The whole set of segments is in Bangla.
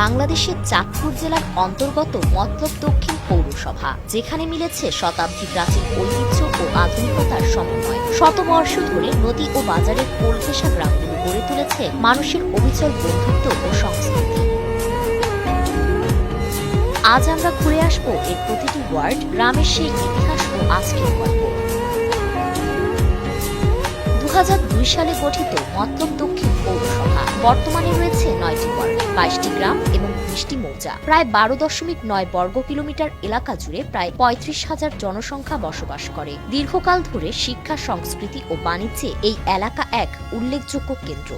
বাংলাদেশের চাঁদপুর জেলার অন্তর্গত মতলব দক্ষিণ পৌরসভা, যেখানে মিলেছে শতাব্দী প্রাচীন ঐতিহ্য ও আধুনিকতার সমন্বয়। শতবর্ষ ধরে নদী ও বাজারের কোলঘেঁষা গ্রামগুলো গড়ে তুলেছে মানুষের অবিচল বন্ধুত্ব ও সংস্কৃতি। আজ আমরা ঘুরে আসব এর প্রতিটি ওয়ার্ড, গ্রামের সেই ইতিহাস ও আজকের গল্প। দু সালে গঠিত মতলব দক্ষিণ পৌরসভা। বর্তমানে রয়েছে নয়টি ওয়ার্ড বাইশটি গ্রাম এবং বিশটি মৌজা। প্রায় বারো দশমিক নয় বর্গ কিলোমিটার এলাকা জুড়ে প্রায় পঁয়ত্রিশ হাজার জনসংখ্যা বসবাস করে। দীর্ঘকাল ধরে শিক্ষা, সংস্কৃতি ও বাণিজ্যে এই এলাকা এক উল্লেখযোগ্য কেন্দ্র।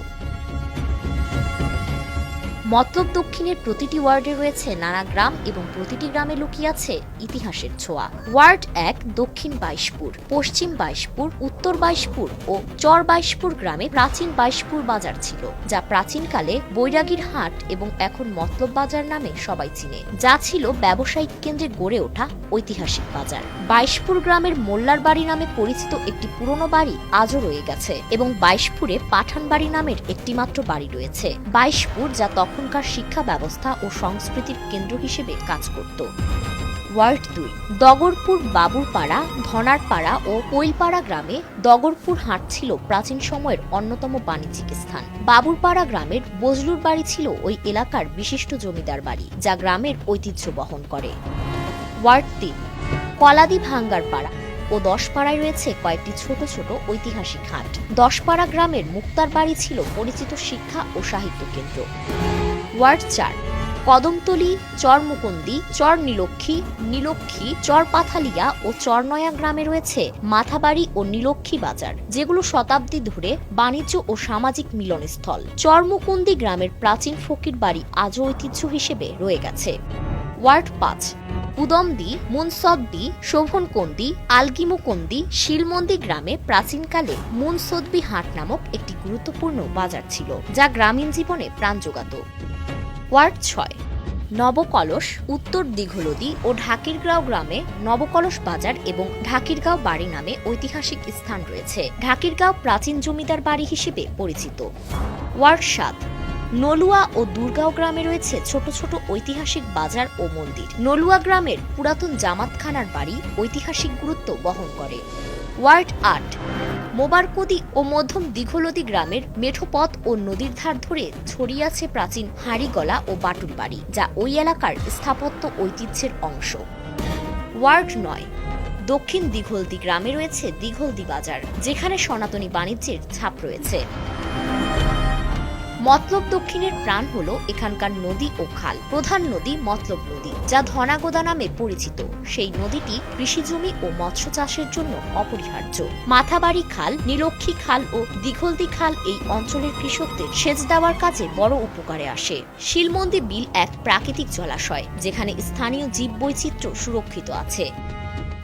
মতলব দক্ষিণের প্রতিটি ওয়ার্ডে রয়েছে নানা গ্রাম এবং প্রতিটি গ্রামে লুকিয়ে আছে ইতিহাসের ছোঁয়া। ওয়ার্ড এক, দক্ষিণ বাইশপুর, পশ্চিম বাইশপুর, উত্তর বাইশপুর ও চর বাইশপুর গ্রামে প্রাচীন বাইশপুর বাজার ছিল, যা প্রাচীনকালে বৈরাগীর হাট এবং এখন মতলব বাজার নামে সবাই চিনে, যা ছিল ব্যবসায়িক কেন্দ্রে গড়ে ওঠা ঐতিহাসিক বাজার। বাইশপুর গ্রামের মোল্লার বাড়ি নামে পরিচিত একটি পুরনো বাড়ি আজও রয়ে গেছে এবং বাইশপুরে পাঠান বাড়ি নামের একটি মাত্র বাড়ি রয়েছে। বাইশপুর, যা তখনকার শিক্ষা ব্যবস্থা ও সংস্কৃতির কেন্দ্র হিসেবে কাজ করত। ওয়ার্ড দুই, দগরপুর বাবুরপাড়া, ধনারপাড়া ও কৈলপাড়া গ্রামে দগরপুর হাট ছিল প্রাচীন সময়ের অন্যতম বাণিজ্যিক স্থান। বাবুরপাড়া গ্রামের বজলুর বাড়ি ছিল ওই এলাকার বিশিষ্ট জমিদার বাড়ি, যা গ্রামের ঐতিহ্য বহন করে। ওয়ার্ড তিন, কলাদি ভাঙ্গার পাড়া ও দশপাড়ায় রয়েছে কয়েকটি ছোট ছোট ঐতিহাসিক হাট। দশপাড়া গ্রামের মুক্তার বাড়ি ছিল পরিচিত শিক্ষা ও সাহিত্য কেন্দ্র। ওয়ার্ড চার। কদমতলি চর মুকুন্দি চর নীলক্ষী নীলক্ষী চর পাথালিয়া ও চরনয়া গ্রামে রয়েছে মাথাবাড়ি ও নীলক্ষী বাজার, যেগুলো শতাব্দী ধরে বাণিজ্য ও সামাজিক মিলনস্থল। চরমুকুন্দি গ্রামের প্রাচীন ফকির বাড়ি আজও ঐতিহ্য হিসেবে রয়ে গেছে। ওয়ার্ড পাঁচ, উদমদি, মুনসদ্দি, শোভনকন্দি, আলগিমুকন্দি, শিলমন্দি গ্রামে প্রাচীনকালে মুনসদ্বি হাট নামক একটি গুরুত্বপূর্ণ বাজার ছিল, যা গ্রামীণ জীবনে প্রাণ যোগাত ওয়ার্ড ছয়, নবকলস, উত্তর দীঘলদি ও ঢাকিরগাঁও গ্রামে নবকলস বাজার এবং ঢাকিরগাঁও বাড়ি নামে ঐতিহাসিক স্থান রয়েছে। ঢাকিরগাঁও প্রাচীন জমিদার বাড়ি হিসেবে পরিচিত। ওয়ার্ড সাত, নলুয়া ও দুর্গাঁও গ্রামে রয়েছে ছোট ছোট ঐতিহাসিক বাজার ও মন্দির। নলুয়া গ্রামের পুরাতন জামাতখানার বাড়ি ঐতিহাসিক গুরুত্ব বহন করে। ওয়ার্ড আট মোবারকদি ও মধ্যম দীঘলদি গ্রামের মেঠোপথ ও নদীর ধার ধরে ছড়িয়ে আছে প্রাচীন হাড়িগলা ও বাটুল বাড়ি যা ওই এলাকার স্থাপত্য ঐতিহ্যের অংশ। ওয়ার্ড নয়, দক্ষিণ দীঘলদি গ্রামে রয়েছে দীঘলদি বাজার, যেখানে সনাতনী বাণিজ্যের ছাপ রয়েছে। মতলব দক্ষিণের প্রাণ হল এখানকার নদী ও খাল। প্রধান নদী মতলব নদী, যা ধনাগোদা নামে পরিচিত। সেই নদীটি কৃষিজমি ও মৎস্য চাষের জন্য অপরিহার্য। মাথাবাড়ি খাল নীলক্ষী খাল ও দিঘলদি খাল এই অঞ্চলের কৃষকদের সেচ দেওয়ার কাজে বড় উপকারে আসে। শিলমন্দি বিল এক প্রাকৃতিক জলাশয়, যেখানে স্থানীয় জীববৈচিত্র্য সুরক্ষিত আছে।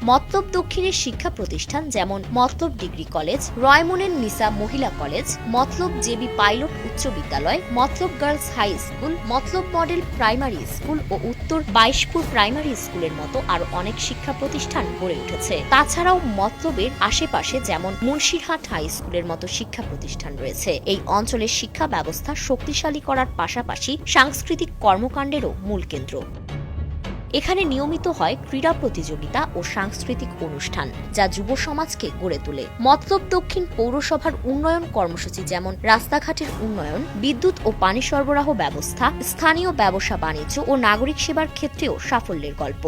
মতলব দক্ষিণের শিক্ষা প্রতিষ্ঠান যেমন মতলব ডিগ্রি কলেজ, রয়মনের নিসা মহিলা কলেজ মতলব জেবি পাইলট উচ্চ বিদ্যালয় Matlab girls high school Matlab model primary school ও উত্তর বাইশপুর প্রাইমারি স্কুলের মতো আরও অনেক শিক্ষা প্রতিষ্ঠান গড়ে উঠেছে। তাছাড়াও মতলবের আশেপাশে যেমন মুন্সিরহাট হাই স্কুলের মতো শিক্ষা প্রতিষ্ঠান রয়েছে। এই অঞ্চলের শিক্ষা ব্যবস্থা শক্তিশালী করার পাশাপাশি সাংস্কৃতিক কর্মকাণ্ডেরও মূল কেন্দ্র। এখানে নিয়মিত হয় ক্রীড়া প্রতিযোগিতা ও সাংস্কৃতিক অনুষ্ঠান, যা যুব সমাজকে গড়ে তোলে। মতলব দক্ষিণ পৌরসভার উন্নয়ন কর্মসূচি যেমন রাস্তাঘাটের উন্নয়ন, বিদ্যুৎ ও পানি সরবরাহ ব্যবস্থা, স্থানীয় ব্যবসা বাণিজ্য ও নাগরিক সেবার ক্ষেত্রেও সাফল্যের গল্প।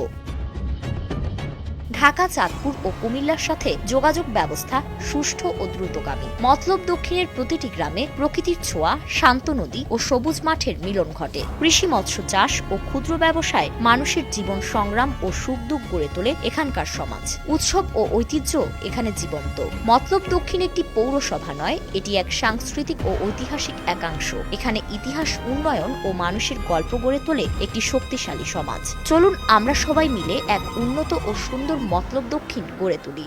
ঢাকা, চাঁদপুর ও কুমিল্লার সাথে যোগাযোগ ব্যবস্থা সুষ্ঠু ও দ্রুতগামী। মতলব দক্ষিণের প্রতিটি গ্রামে প্রকৃতির ছোঁয়া, শান্ত নদী ও সবুজ মাঠের মিলন ঘটে। কৃষি মৎস্য চাষ ও ক্ষুদ্র ব্যবসায় মানুষের জীবন সংগ্রাম ও সুখ দুঃখ গড়ে তোলে এখানকার সমাজ। উৎসব ও ঐতিহ্য এখানে জীবন্ত। মতলব দক্ষিণ একটি পৌরসভা নয়, এটি এক সাংস্কৃতিক ও ঐতিহাসিক একাংশ। এখানে ইতিহাস, উন্নয়ন ও মানুষের গল্প গড়ে তোলে একটি শক্তিশালী সমাজ। চলুন আমরা সবাই মিলে এক উন্নত ও সুন্দর মতলব দক্ষিণ গড়ে তুলি।